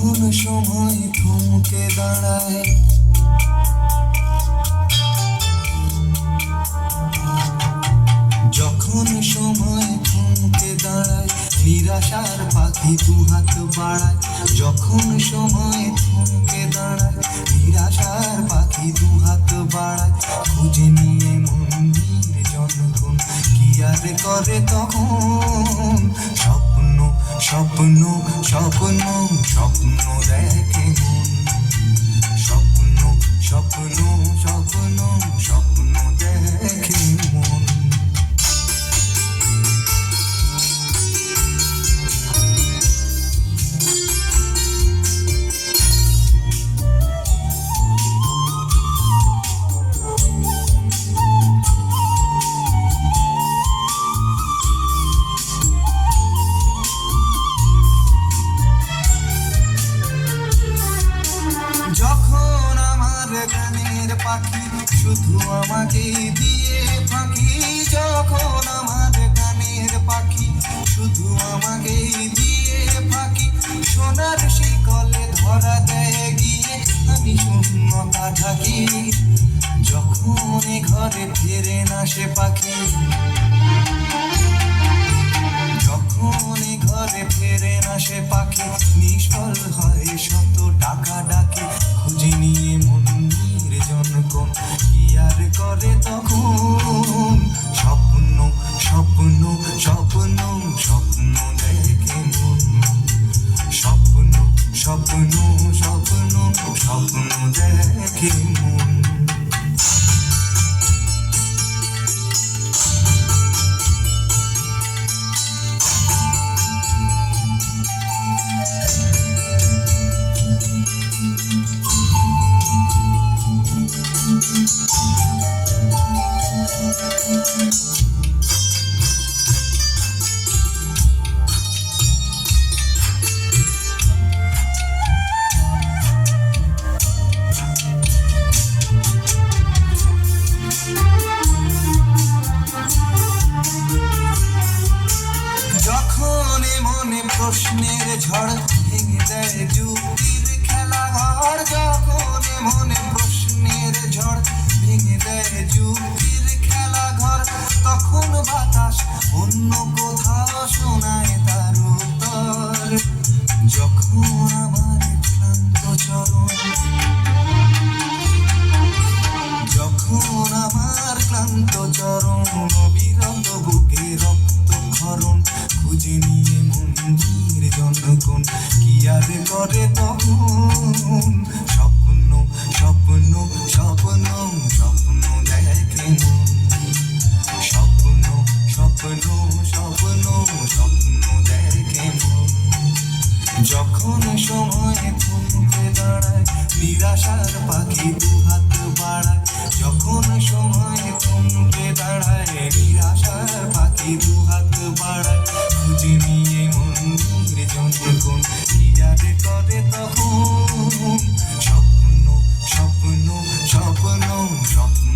এখন সময় থমকে দাঁড়ায়। যখন সময় থমকে দাঁড়ায়, নিরাশার পাখি দু হাত বাড়ায়। যখন সময় থমকে দাঁড়ায়, নিরাশার পাখি দু হাত বাড়ায়। খুঁজে নিয়ে মন্দির জনগণ কি আর করে তখন? স্বপ্ন স্বপ্ন স্বপ্ন গানের পাখি শুধু আমাকে দিয়ে ফাঁকি যখন আমার গানের পাখি শুধু আমাকে দিয়ে ফাঁকি সোনার শিকলে ধরা দেয় গিয়ে আমি শূন্যতা থাকি। যখন ঘরে ফেরে না সে পাখি অন্য কোথাও শোনায় তার উত্তর। যখন আমার ক্লান্ত চরণ, যখন আমার ক্লান্ত চরণ, অবিরত বুকে রক্ত ক্ষরণ, খুঁজে নিয়ে মন্দির জনগণ, কি আর করে তখন? স্বপ্ন স্বপ্ন স্বপ্ন যখন সময় থমকে দাঁড়ায়, নিরাশার পাখি দু হাত বাড়ায়। যখন সময় থমকে দাঁড়ায়, নিরাশার পাখি দু হাত বাড়ায়। খুঁজে নিয়ে মন্দির জনগণ কি আর করে তখন? স্বপ্ন স্বপ্ন স্বপ্ন স্বপ্ন